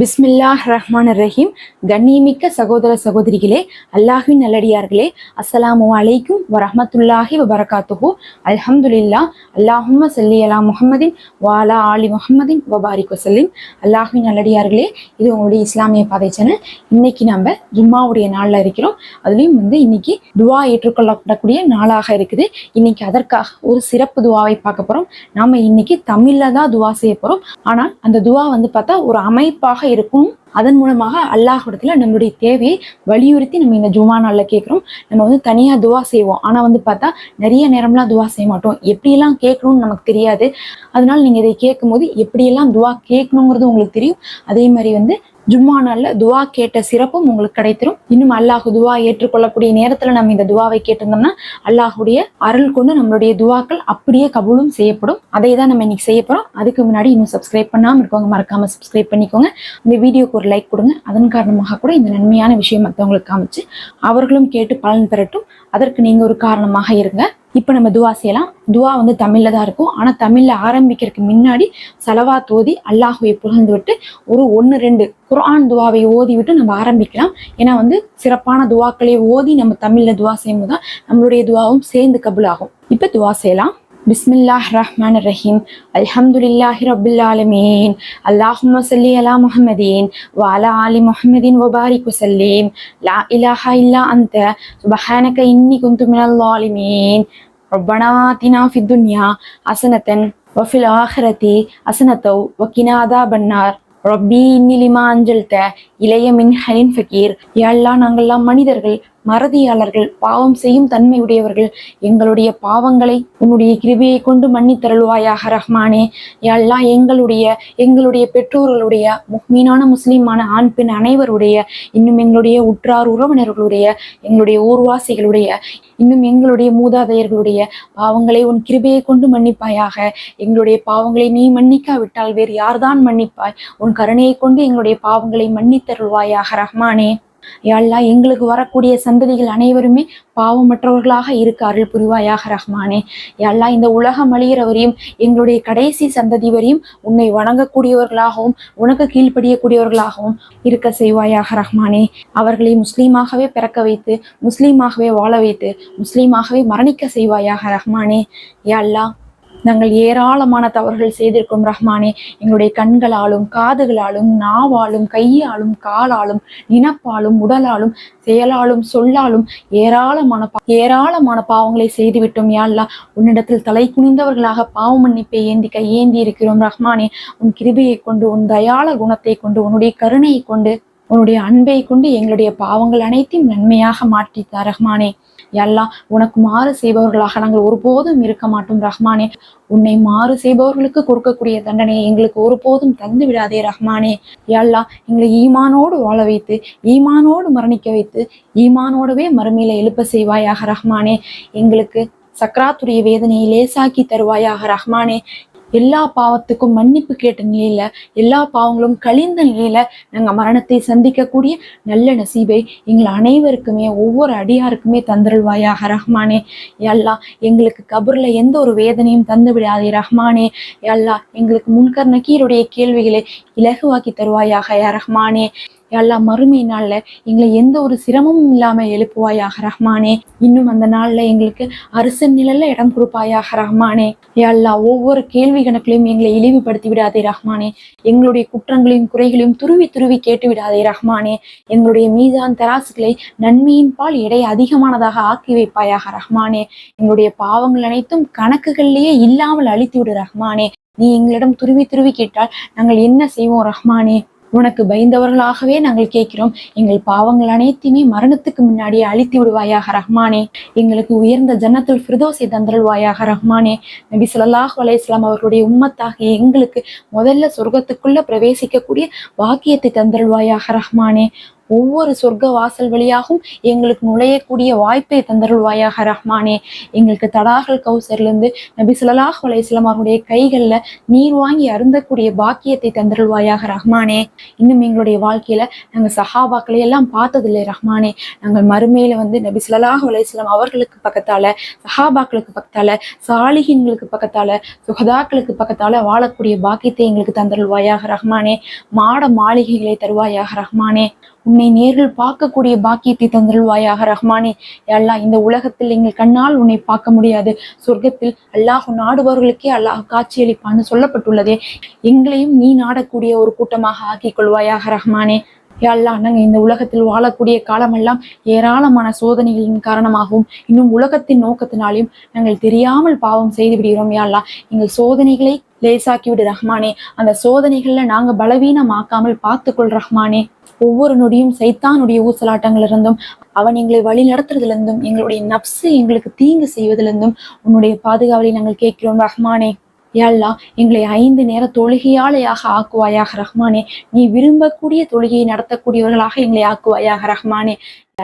பிஸ்மில்லாஹ் ரஹ்மான் ரஹீம் கண்ணியமிக்க சகோதர சகோதரிகளே அல்லாஹ்வின் நல்லடியார்களே அஸ்ஸலாமு அலைக்கும் வரஹமத்துல்லாஹி வபரகாத்துஹு. அல்ஹம்துலில்லா அல்லாஹும்ம சல்லி அலா முஹம்மதின் வாலா ஆலி முஹம்மதின் வபாரிக் வசல்லிம் அல்லாஹின் நல்லடியார்களே இது உங்களுடைய இஸ்லாமிய பாதை சேனல். இன்னைக்கு நம்ம ஜும்மாவுடைய நாளில் இருக்கிறோம். அதுலேயும் வந்து இன்னைக்கு துவா ஏற்றுக்கொள்ளப்படக்கூடிய நாளாக இருக்குது. இன்னைக்கு அதற்காக ஒரு சிறப்பு துவாவை பார்க்க போகிறோம் நாம் இன்னைக்கு தமிழில் தான் துவா செய்ய போகிறோம் ஆனால் அந்த துவா வந்து பார்த்தா ஒரு அமைப்பாக இருக்கும். அதன் மூலமாக அல்லாஹிடத்துல நம்மளுடைய தேவையை வலியுறுத்தி நம்ம இந்த ஜுமா நாளில் கேட்குறோம். நம்ம வந்து தனியாக துவா செய்வோம். ஆனால் வந்து பார்த்தா நிறைய நேரம்லாம் துவா செய்ய மாட்டோம். எப்படியெல்லாம் கேட்கணும்னு நமக்கு தெரியாது. அதனால நீங்கள் இதை கேட்கும்போது எப்படியெல்லாம் துவா கேட்கணுங்கிறது உங்களுக்கு தெரியும். அதே மாதிரி வந்து ஜும்மா நாளில் துவா கேட்ட சிறப்பும் உங்களுக்கு கிடைத்திரும். இன்னும் அல்லாஹ் துவா ஏற்றுக்கொள்ளக்கூடிய நேரத்தில் நம்ம இந்த துவாவை கேட்டிருந்தோம்னா அல்லாஹுடைய அருள் கொண்டு நம்மளுடைய துவாக்கள் அப்படியே கபூலும் செய்யப்படும். அதை தான் நம்ம இன்னைக்கு செய்ய போகிறோம் அதுக்கு முன்னாடி இன்னும் சப்ஸ்கிரைப் பண்ணாமல் இருக்கவங்க மறக்காமல் சப்ஸ்கிரைப் பண்ணிக்கோங்க. இந்த வீடியோக்கு ஒரு லைக் கொடுங்க. அதன் காரணமாக கூட இந்த நன்மையான விஷயம் மற்றவங்களுக்கு காமிச்சு அவர்களும் கேட்டு பலன் பெறட்டும். அதற்கு நீங்கள் ஒரு காரணமாக இருங்க. இப்போ நம்ம துவா செய்யலாம். துவா வந்து தமிழில் தான் இருக்கும். ஆனால் தமிழில் ஆரம்பிக்கிறதுக்கு முன்னாடி செலவா தோதி அல்லாஹுவை புகழ்ந்து விட்டு ஒரு ஒன்று ரெண்டு குரான் துவாவை ஓதி விட்டு நம்ம ஆரம்பிக்கலாம். ஏன்னா வந்து சிறப்பான துவாக்களை ஓதி நம்ம தமிழில் துவா செய்யும்போது தான் நம்மளுடைய துவாவும் சேர்ந்து கபுலாகும். இப்போ துவா செய்யலாம். பிஸ்மில்லாஹ் ரஹ்மான் ரஹீம் அல்ஹம்துலில்லாஹி ரபில் ஆலமீன் அல்லாஹும்ம சல்லி அலா முஹம்மதீன் வஅலா ஆலி முஹம்மதின் வபாரிக் வசல்லிம் லா இலாஹா இல்லா அன்த சுபஹானக இன்னி குந்து மினல் லாலிமீன் ربنا آتنا في الدنيا حسنة وفي الآخرة حسنة وقنا عذاب النار ரப்பி இன்னி லிமா அஞ்சல்த இளைய மின்ஹலின் ஃபக்கீர் யாழ்லா நாங்கள்லாம் மனிதர்கள் மறதியாளர்கள் பாவம் செய்யும் தன்மை உடையவர்கள் எங்களுடைய பாவங்களை உன்னுடைய கிருபியை கொண்டு மன்னித்தருள்வாயாக ரஹ்மானே. எல்லாம் எங்களுடைய எங்களுடைய பெற்றோர்களுடைய முக்மீனான முஸ்லீமான ஆண் பெண் அனைவருடைய இன்னும் எங்களுடைய உற்றார் உறவினர்களுடைய எங்களுடைய ஊர்வாசிகளுடைய இன்னும் எங்களுடைய மூதாதையர்களுடைய பாவங்களை உன் கிருபையை கொண்டு மன்னிப்பாயாக. எங்களுடைய பாவங்களை நீ மன்னிக்காவிட்டால் வேறு யார்தான் மன்னிப்பாய்? உன் கருணையை கொண்டு எங்களுடைய பாவங்களை மன்னித்தருள்வாயாக ரஹ்மானே. யாழ்லா எங்களுக்கு வரக்கூடிய சந்ததிகள் அனைவருமே பாவமற்றவர்களாக இருக்க அருள் புரிவாயாக ரஹ்மானே. யாழ்லா இந்த உலகம் அழியிற வரையும் எங்களுடைய கடைசி சந்ததி வரையும் உன்னை வணங்கக்கூடியவர்களாகவும் உனக்கு கீழ்ப்படியக்கூடியவர்களாகவும் இருக்க செய்வாயாக ரஹ்மானே. அவர்களை முஸ்லீமாகவே பிறக்க வைத்து முஸ்லீமாகவே வாழ வைத்து முஸ்லீமாகவே மரணிக்க செய்வாயாக ரஹ்மானே. யாழ்லா நாங்கள் ஏராளமான தவறுகள் செய்திருக்கோம் ரஹ்மானே. எங்களுடைய கண்களாலும் காதுகளாலும் நாவாலும் கையாலும் காலாலும் நினப்பாலும் உடலாலும் செயலாலும் சொல்லாலும் ஏராளமான பா- ஏராளமான பாவங்களை செய்துவிட்டோம் யாழ்லா உன்னிடத்தில் தலை குனிந்தவர்களாக பாவ மன்னிப்பை ஏந்தி கையேந்தி இருக்கிறோம் ரஹ்மானே. உன் கிருபையை கொண்டு உன் தயாள குணத்தை கொண்டு உன்னுடைய கருணையை கொண்டு உன்னுடைய அன்பை கொண்டு எங்களுடைய பாவங்கள் அனைத்தையும் நன்மையாக மாற்றி ரஹ்மானே. எல்லாம் உனக்கு மாறு செய்பவர்களாக நாங்கள் ஒருபோதும் இருக்க மாட்டோம் ரஹ்மானே. உன்னை மாறு செய்பவர்களுக்கு கொடுக்கக்கூடிய தண்டனையை எங்களுக்கு ஒருபோதும் தந்து விடாதே ரஹ்மானே. யல்லா எங்களை ஈமானோடு வாழ வைத்து ஈமானோடு மரணிக்க வைத்து ஈமானோடவே மறுமையில எழுப்ப செய்வாயாக ரஹ்மானே. எங்களுக்கு சக்ராத்துடைய வேதனையை லேசாக்கி தருவாயாக ரஹ்மானே. எல்லா பாவத்துக்கும் மன்னிப்பு கேட்ட நிலையில எல்லா பாவங்களும் கழிந்த நிலையில நாங்க மரணத்தை சந்திக்கக்கூடிய நல்ல நசீபை எங்கள் அனைவருக்குமே ஒவ்வொரு அடியாருக்குமே தந்தருள்வாயாக ரஹ்மானே. எல்லா எங்களுக்கு கபூர்ல எந்த ஒரு வேதனையும் தந்து விடாதே ரஹ்மானே. யல்லா எங்களுக்கு முன்கர் நக்கீருடைய கேள்விகளை இலகுவாக்கி தருவாயாக யா ரஹ்மானே. எல்லா மறுமை நாள்ல எங்களை எந்த ஒரு சிரமமும் இல்லாம எழுப்புவாயாக ரஹ்மானே. இன்னும் அந்த நாள்ல எங்களுக்கு அரசன் நிழலில் இடம் கொடுப்பாயாக ரஹ்மானே. எல்லா ஒவ்வொரு கேள்வி கணக்கிலையும் எங்களை இழிவுபடுத்தி விடாதே ரஹ்மானே. எங்களுடைய குற்றங்களையும் குறைகளையும் துருவி துருவி கேட்டு விடாதே ரஹ்மானே. எங்களுடைய மீதான் தராசுகளை நன்மையின் பால் எடை அதிகமானதாக ஆக்கி வைப்பாயாக ரஹ்மானே. எங்களுடைய பாவங்கள் அனைத்தும் கணக்குகள்லயே இல்லாமல் அழித்து விடு ரஹ்மானே. நீ எங்களிடம் துருவி துருவி கேட்டால் நாங்கள் என்ன செய்வோம் ரஹ்மானே? உனக்கு பயந்தவர்களாகவே நாங்கள் கேட்கிறோம். எங்கள் பாவங்கள் அனைத்தையுமே மரணத்துக்கு முன்னாடியே அழித்து விடுவாயாக ரஹ்மானே. எங்களுக்கு உயர்ந்த ஜன்னத்துல் ஃபிர்தோஸை தந்தருள்வாயாக ரஹ்மானே. நபி ஸல்லல்லாஹு அலையாம் அவர்களுடைய உம்மத்தாக எங்களுக்கு முதல்ல சொர்க்கத்துக்குள்ள பிரவேசிக்கக்கூடிய வாக்கியத்தை தந்தருள்வாயாக ரஹ்மானே. ஒவ்வொரு சொர்க்க வாசல் வழியாகவும் எங்களுக்கு நுழையக்கூடிய வாய்ப்பை தந்தருள்வாயாக ரஹ்மானே. எங்களுக்கு தடாகல் கௌசர்லேருந்து நபி ஸல்லல்லாஹு அலைஹி அவருடைய கைகளில் நீர் வாங்கி அருந்தக்கூடிய பாக்கியத்தை தந்தருள்வாயாக ரஹ்மானே. இன்னும் எங்களுடைய வாழ்க்கையில நாங்கள் சஹாபாக்களை எல்லாம் பார்த்ததில்லை ரஹ்மானே. நாங்கள் மறுமையில வந்து நபி ஸல்லல்லாஹு அலைஹி அவர்களுக்கு பக்கத்தால சஹாபாக்களுக்கு பக்கத்தால சாலிகின்களுக்கு பக்கத்தால சுகதாக்களுக்கு பக்கத்தால வாழக்கூடிய பாக்கியத்தை எங்களுக்கு தந்தருள்வாயாக ரஹ்மானே. மாட மாளிகைகளை தருவாயாக ரஹ்மானே. உன்னை நேரில் பார்க்கக்கூடிய பாக்கியத்தை தந்தருள்வாயாக ரஹ்மானே. யா இந்த உலகத்தில் எங்கள் கண்ணால் உன்னை பார்க்க முடியாது. சொர்க்கத்தில் அல்லாஹ் நாடுபவர்களுக்கே அல்லாஹ் காட்சியளிப்பான்னு சொல்லப்பட்டுள்ளதே. எங்களையும் நீ நாடக்கூடிய ஒரு கூட்டமாக ஆக்கிக் கொள்வாயாக ரஹ்மானே. யாழ்லா நாங்கள் இந்த உலகத்தில் வாழக்கூடிய காலமெல்லாம் ஏராளமான சோதனைகளின் காரணமாகவும் இன்னும் உலகத்தின் நோக்கத்தினாலையும் நாங்கள் தெரியாமல் பாவம் செய்து விடுகிறோம். யா எங்கள் சோதனைகளை லேசாக்கி விடு ரஹ்மானே. அந்த சோதனைகள்ல நாங்க பலவீனமாக்காமல் பார்த்துக்கொள் ரஹ்மானே. ஒவ்வொரு நொடியும் சைத்தானுடைய ஊசலாட்டங்கள் இருந்தும் அவன் எங்களை வழி நடத்துறதுல இருந்தும் எங்களுடைய நப்சு எங்களுக்கு தீங்கு செய்வதிலிருந்தும் உன்னுடைய பாதுகாவலை நாங்கள் கேட்கிறோம். ரஹ்மானே யல்லா எங்களை ஐந்து நேர தொழுகையாளையாக ஆக்குவாயாக. ரஹ்மானே நீ விரும்பக்கூடிய தொழுகையை நடத்தக்கூடியவர்களாக எங்களை ஆக்குவாயாக. ரஹ்மானே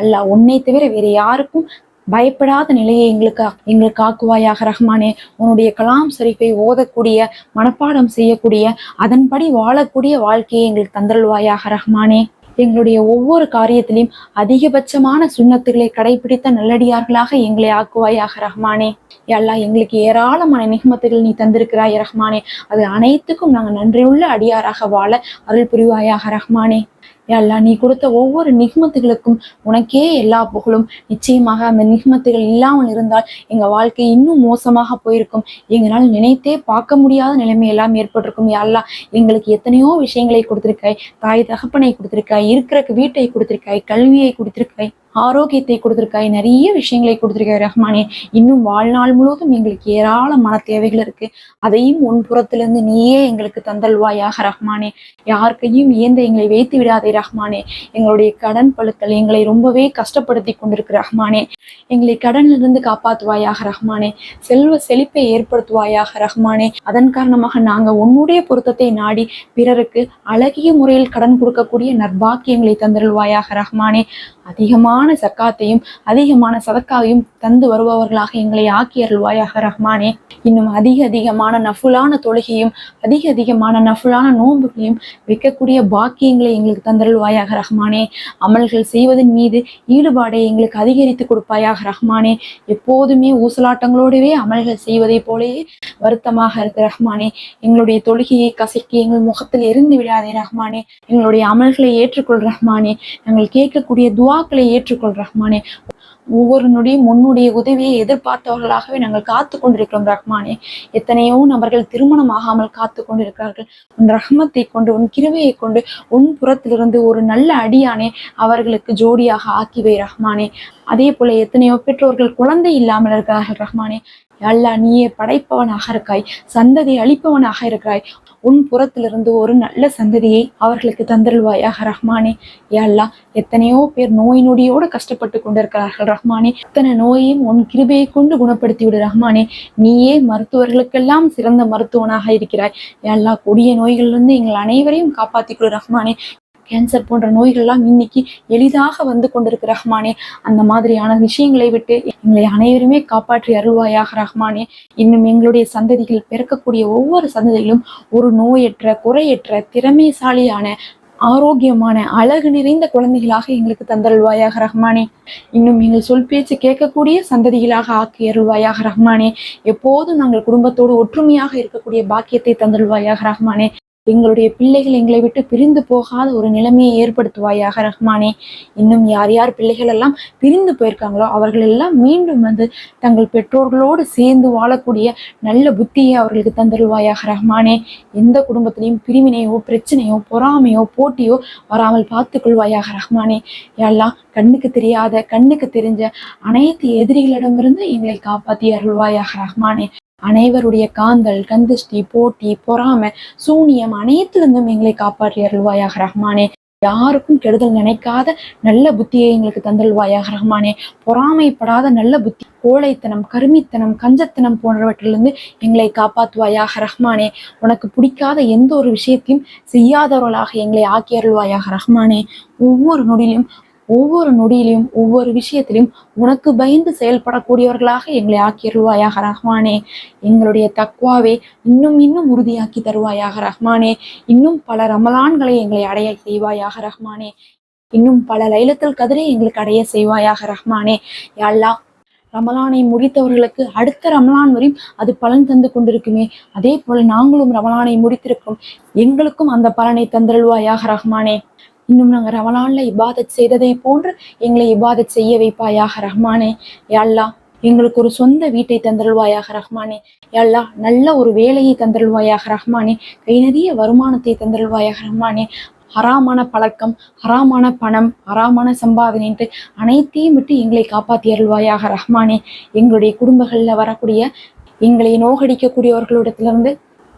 அல்லா உன்னை தவிர வேற யாருக்கும் பயப்படாத நிலையை எங்களுக்கு எங்களுக்கு ஆக்குவாயாக. ரஹ்மானே உன்னுடைய கலாம் சரிப்பை ஓதக்கூடிய மனப்பாடம் செய்யக்கூடிய அதன்படி வாழக்கூடிய வாழ்க்கையை எங்களுக்கு தந்தருள்வாயாக. ரஹ்மானே. எங்களுடைய ஒவ்வொரு காரியத்திலையும் அதிகபட்சமான சுண்ணத்துகளை கடைபிடித்த நல்லடியார்களாக எங்களை ஆக்குவாயாக ரஹ்மானே. எல்லா எங்களுக்கு ஏராளமான நிகமத்துகள் நீ தந்திருக்கிறாய் ரஹ்மானே. அது அனைத்துக்கும் நாங்கள் நன்றியுள்ள அடியாராக வாழ அருள் புரிவாயாக ரஹ்மானே. யல்லா நீ கொடுத்த ஒவ்வொரு நிகமத்துகளுக்கும் உனக்கே எல்லா புகழும். நிச்சயமாக அந்த நிகமத்துகள் இல்லாமல் இருந்தால் எங்க வாழ்க்கை இன்னும் மோசமாக போயிருக்கும். எங்களால் நினைத்தே பார்க்க முடியாத நிலைமை எல்லாம் ஏற்பட்டிருக்கும். யல்லா எங்களுக்கு எத்தனையோ விஷயங்களை கொடுத்துருக்காய். தாய் தகப்பனை கொடுத்துருக்காய். இருக்கிற வீட்டை கொடுத்துருக்காய். கல்வியை கொடுத்துருக்காய். ஆரோக்கியத்தை கொடுத்துருக்காய் நிறைய விஷயங்களை கொடுத்துருக்காய் ரஹ்மானே. இன்னும் வாழ்நாள் முழுவதும் எங்களுக்கு ஏராளமான தேவைகள் இருக்கு. அதையும் உன் புறத்திலிருந்து நீயே எங்களுக்கு தந்தல்வாயாக ரஹ்மானே. யாருக்கையும் இயந்த எங்களை வைத்து விடாதே ரஹ்மானே. எங்களுடைய கடன் பழுக்கள் எங்களை ரொம்பவே கஷ்டப்படுத்தி கொண்டிருக்கு ரஹ்மானே. எங்களை கடனிலிருந்து காப்பாற்றுவாயாக ரஹ்மானே. செல்வ செழிப்பை ஏற்படுத்துவாயாக ரஹ்மானே. அதன் காரணமாக நாங்கள் உன்னுடைய பொருத்தத்தை நாடி பிறருக்கு அழகிய முறையில் கடன் கொடுக்கக்கூடிய நர்பாக்கியங்களை தந்தருள்வாயாக ரஹ்மானே. அதிகமான சக்காத்தையும் அதிகமான சதக்காவையும் தந்து வருபவர்களாக எங்களை ஆக்கி அருள்வாயாக ரஹ்மானே. இன்னும் அதிக அதிகமான நஃபுலான தொழுகையும் அதிக அதிகமான நஃபுலான நோன்புகளையும் வைக்கக்கூடிய பாக்கியங்களை எங்களுக்கு தந்தருள்வாயாக ரஹ்மானே. அமல்கள் செய்வதன் மீது ஈடுபாடை எங்களுக்கு அதிகரித்து கொடுப்பாயாக ரஹ்மானே. எப்போதுமே ஊசலாட்டங்களோடவே அமல்கள் செய்வதை போலவே வருத்தமாக இருக்கு ரஹ்மானே. எங்களுடைய தொழுகையை கசக்கி எங்கள் முகத்தில் எரிந்து விடாதே ரஹ்மானே. எங்களுடைய அமல்களை ஏற்றுக்கொள் ரஹ்மானே. நாங்கள் கேட்கக்கூடிய துவாக்களை ஏற்று ஏற்றுக்கொள் ரஹ்மானே. ஒவ்வொரு நொடியும் உன்னுடைய உதவியை எதிர்பார்த்தவர்களாகவே நாங்கள் காத்து கொண்டிருக்கிறோம் ரஹ்மானே. எத்தனையோ நபர்கள் திருமணம் ஆகாமல் காத்து கொண்டிருக்கிறார்கள். உன் ரஹ்மத்தை கொண்டு உன் கிருவையை கொண்டு உன் புறத்திலிருந்து ஒரு நல்ல அடியானே அவர்களுக்கு ஜோடியாக ஆக்கிவை ரஹ்மானே. அதே போல எத்தனையோ பெற்றோர்கள் குழந்தை இல்லாமல் இருக்கிறார்கள் ரஹ்மானே. அல்லா நீயே படைப்பவனாக இருக்காய் சந்ததி அளிப்பவனாக இருக்கிறாய். உன் புறத்திலிருந்து ஒரு நல்ல சந்ததியை அவர்களுக்கு தந்தருள்வாயாக ரஹ்மானே. அல்லா எத்தனையோ பேர் நோய் நொடியோடு கஷ்டப்பட்டு கொண்டிருக்கிறார்கள் ரஹ்மானே. இத்தனை நோயையும் உன் கிருபையை கொண்டு குணப்படுத்தி விடு ரஹ்மானே. நீயே மருத்துவர்களுக்கெல்லாம் சிறந்த மருத்துவனாக இருக்கிறாய். எல்லா கொடிய நோய்களிலிருந்து எங்கள் அனைவரையும் காப்பாற்றிக் கொடு ரஹ்மானே. கேன்சர் போன்ற நோய்கள்லாம் இன்னைக்கு எளிதாக வந்து கொண்டிருக்கு ரஹ்மானே. அந்த மாதிரியான விஷயங்களை விட்டு எங்களை அனைவருமே காப்பாற்றி அருள்வாயாக ரஹ்மானே. இன்னும் எங்களுடைய சந்ததிகள் பிறக்கக்கூடிய ஒவ்வொரு சந்ததிகளும் ஒரு நோயற்ற குறையற்ற திறமைசாலியான ஆரோக்கியமான அழகு நிறைந்த குழந்தைகளாக எங்களுக்கு தந்தருள்வாயாக ரஹ்மானே. இன்னும் எங்கள் சொல் பேச்சு கேட்கக்கூடிய சந்ததிகளாக ஆக்கி அருள்வாயாக ரஹ்மானே. எப்போதும் நாங்கள் குடும்பத்தோடு ஒற்றுமையாக இருக்கக்கூடிய பாக்கியத்தை தந்தருள்வாயாக ரஹ்மானே. எங்களுடைய பிள்ளைகள் எங்களை விட்டு பிரிந்து போகாத ஒரு நிலைமையை ஏற்படுத்துவாயாக ரஹ்மானே. இன்னும் யார் யார் பிள்ளைகள் எல்லாம் பிரிந்து போயிருக்காங்களோ அவர்கள் எல்லாம் மீண்டும் வந்து தங்கள் பெற்றோர்களோடு சேர்ந்து வாழக்கூடிய நல்ல புத்தியை அவர்களுக்கு தந்தருள்வாயாக ரஹ்மானே. எந்த குடும்பத்திலையும் பிரிவினையோ பிரச்சனையோ பொறாமையோ போட்டியோ வராமல் பார்த்துக்கொள்வாயாக ரஹ்மானே. எல்லாம் கண்ணுக்கு தெரியாத கண்ணுக்கு தெரிஞ்ச அனைத்து எதிரிகளிடமிருந்து எங்களை காப்பாற்றி அருள்வாயாக ரஹ்மானே. அனைவருடைய காந்தல் கந்திஷ்டி போட்டி பொறாமை சூனியம் அனைத்திலிருந்தும் எங்களை காப்பாற்றி அருள்வாயாக ரஹ்மானே. யாருக்கும் கெடுதல் நினைக்காத நல்ல புத்தியை எங்களுக்கு தந்தல்வாயாக ரஹ்மானே. பொறாமைப்படாத நல்ல புத்தி கோழைத்தனம் கருமித்தனம் கஞ்சத்தனம் போன்றவற்றிலிருந்து எங்களை காப்பாற்றுவாயாக ரஹ்மானே. உனக்கு பிடிக்காத எந்த ஒரு விஷயத்தையும் செய்யாதவர்களாக எங்களை ஆக்கியருள்வாயாக ரஹ்மானே. ஒவ்வொரு நொடியிலும் ஒவ்வொரு நொடியிலும் ஒவ்வொரு விஷயத்திலும் உனக்கு பயந்து செயல்படக்கூடியவர்களாக எங்களை ஆக்கியருள்வாயாக ரஹ்மானே. எங்களுடைய தக்குவாவே இன்னும் இன்னும் உறுதியாக்கி தருவாயாக ரஹ்மானே. இன்னும் பல ரமலான்களை எங்களை அடைய செய்வாயாக ரஹ்மானே. இன்னும் பல லைலத்தில் கதிரை எங்களுக்கு அடைய செய்வாயாக ரஹ்மானே. யாழ்லா ரமலானை முடித்தவர்களுக்கு அடுத்த ரமலான் வரையும் அது பலன் தந்து கொண்டிருக்குமே. அதே போல நாங்களும் ரமலானை முடித்திருக்கிறோம். எங்களுக்கும் அந்த பலனை தந்தருள்வாயாக ரஹ்மானே. இன்னும் நாங்கள் ரமலான்ல இபாதத் செய்ததை போன்று எங்களை இபாதத் செய்ய வைப்பாயாக ரஹ்மானே. யல்லா எங்களுக்கு ஒரு சொந்த வீட்டை தந்தருள்வாயாக ரஹ்மானே. யல்லா நல்ல ஒரு வேலையை தந்தருள்வாயாக ரஹ்மானே. கை நிறைய வருமானத்தை தந்தருள்வாயாக ரஹ்மானே. ஹராமான பழக்கம் ஹராமான பணம் ஹராமான சம்பாதனைன்ட்டு அனைத்தையும் விட்டு எங்களை காப்பாற்றி அருள்வாயாக ரஹ்மானே. எங்களுடைய குடும்பங்களில் வரக்கூடிய எங்களை நோகடிக்கக்கூடியவர்களிடத்திலிருந்து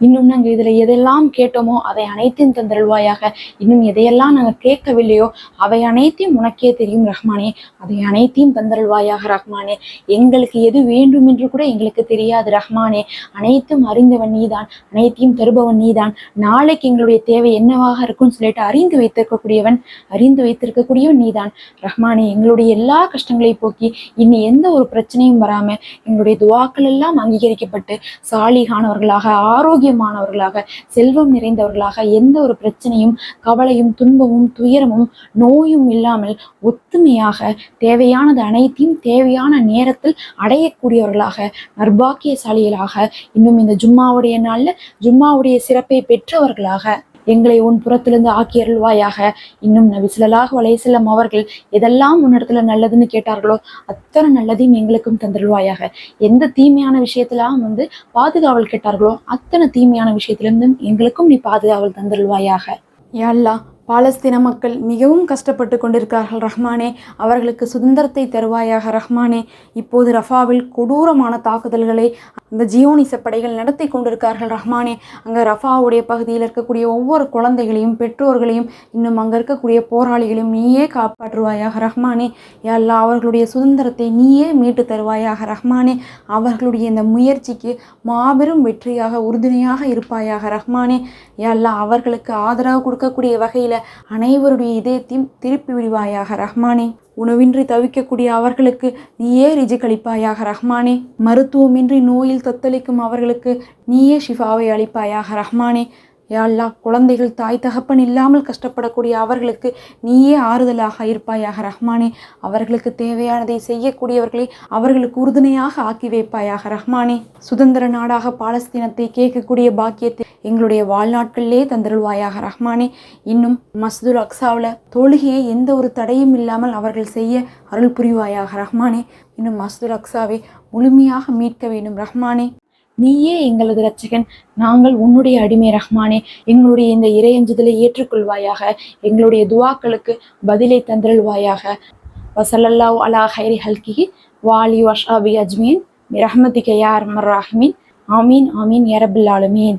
இன்னும் நாங்கள் இதில் எதெல்லாம் கேட்டோமோ அதை அனைத்தையும் தந்தருள்வாயாக. இன்னும் எதையெல்லாம் நாங்கள் கேட்கவில்லையோ அவை அனைத்தையும் உனக்கே தெரியும் ரஹ்மானே. அதை அனைத்தையும் தந்தருள்வாயாக ரஹ்மானே. எங்களுக்கு எது வேண்டும் என்று கூட எங்களுக்கு தெரியாது ரஹ்மானே. அனைத்தும் அறிந்தவன் நீதான் அனைத்தையும் தருபவன் நீதான். நாளைக்கு எங்களுடைய தேவை என்னவாக இருக்கும்னு சொல்லிட்டு அறிந்து வைத்திருக்கக்கூடியவன் அறிந்து வைத்திருக்கக்கூடியவன் நீதான். ரஹ்மானே எங்களுடைய எல்லா கஷ்டங்களையும் போக்கி இனி எந்த ஒரு பிரச்சனையும் வராமல் எங்களுடைய துவாக்கள் எல்லாம் அங்கீகரிக்கப்பட்டு சாலிகானவர்களாக ஆரோக்கிய ஆரோக்கியமானவர்களாக செல்வம் நிறைந்தவர்களாக எந்த ஒரு பிரச்சனையும் கவலையும் துன்பமும் துயரமும் நோயும் இல்லாமல் ஒத்துமையாக தேவையானது அனைத்தையும் தேவையான நேரத்தில் அடையக்கூடியவர்களாக நர்பாக்கியசாலிகளாக இன்னும் இந்த ஜும்மாவுடைய நாளில் ஜும்மாவுடைய சிறப்பை பெற்றவர்களாக எங்களை உன் புறத்திலிருந்து ஆக்கி அருள்வாயாக இன்னும் நபி ஸல்லல்லாஹு அலைஹி அவர்கள் எதெல்லாம் உன்னிடத்துல நல்லதுன்னு கேட்டார்களோ அத்தனை நல்லதையும் எங்களுக்கும் தந்துருவாயாக எந்த தீமையான விஷயத்திலாம் வந்து பாதுகாவல் கேட்டார்களோ அத்தனை தீமையான விஷயத்திலிருந்தும் எங்களுக்கும் நீ பாதுகாவல் தந்துருவாயாக யா பாலஸ்தீன மக்கள் மிகவும் கஷ்டப்பட்டு கொண்டிருக்கிறார்கள். ரஹ்மானே அவர்களுக்கு சுதந்திரத்தை தருவாயாக ரஹ்மானே. இப்போது ரஃபாவில் கொடூரமான தாக்குதல்களை அந்த ஜியோனிச படைகள் நடத்தி கொண்டிருக்கிறார்கள். ரஹ்மானே அங்கே ரஃபாவுடைய பகுதியில் இருக்கக்கூடிய ஒவ்வொரு குழந்தைகளையும் பெற்றோர்களையும் இன்னும் அங்கே இருக்கக்கூடிய போராளிகளையும் நீயே காப்பாற்றுவாயாக ரஹ்மானே. எல்லா அவர்களுடைய சுதந்திரத்தை நீயே மீட்டு தருவாயாக ரஹ்மானே. அவர்களுடைய இந்த முயற்சிக்கு மாபெரும் வெற்றியாக உறுதுணையாக இருப்பாயாக ரஹ்மானே. எல்லா அவர்களுக்கு ஆதரவு கொடுக்கக்கூடிய வகையில் அனைவருடைய இதயத்தையும் திருப்பி விடுவாயாக ரஹ்மானே. உணவின்றி தவிக்கக்கூடிய அவர்களுக்கு நீயே ரிஜிக் ரஹ்மானே. மருத்துவமின்றி நோயில் தத்தளிக்கும் அவர்களுக்கு நீயே ஷிஃபாவை அளிப்பாயாக ரஹ்மானே. யாழ்லா குழந்தைகள் தாய் தகப்பன் இல்லாமல் கஷ்டப்படக்கூடிய அவர்களுக்கு நீயே ஆறுதலாக இருப்பாயாக ரஹ்மானே. அவர்களுக்கு தேவையானதை செய்யக்கூடியவர்களை அவர்களுக்கு உறுதுணையாக ஆக்கி வைப்பாயாக ரஹ்மானே. சுதந்திர நாடாக பாலஸ்தீனத்தை கேட்கக்கூடிய பாக்கியத்தை எங்களுடைய வாழ்நாட்களிலே தந்தருள்வாயாக ரஹ்மானே. இன்னும் மஸ்துல் அக்ஸாவில் தொழுகையை எந்த ஒரு தடையும் இல்லாமல் அவர்கள் செய்ய அருள் புரிவாயாக ரஹ்மானே. இன்னும் மஸ்துல் அக்ஸாவை முழுமையாக மீட்க வேண்டும் ரஹ்மானே. நீயே எங்களது ரட்சகன் நாங்கள் உன்னுடைய அடிமை ரஹ்மானே. எங்களுடைய இந்த இறையஞ்சுதலை ஏற்றுக்கொள்வாயாக. எங்களுடைய துவாக்களுக்கு பதிலை தந்தருள்வாயாக. வசல்லல்லாஹ் அலா ஹைரி ஹல்கிஹி வாலி வஷாபி அஜ்மீன். ரஹ்மதிக யா மர் ராஹ்மீன். ஆமீன் ஆமீன் யா ஆலமீன்.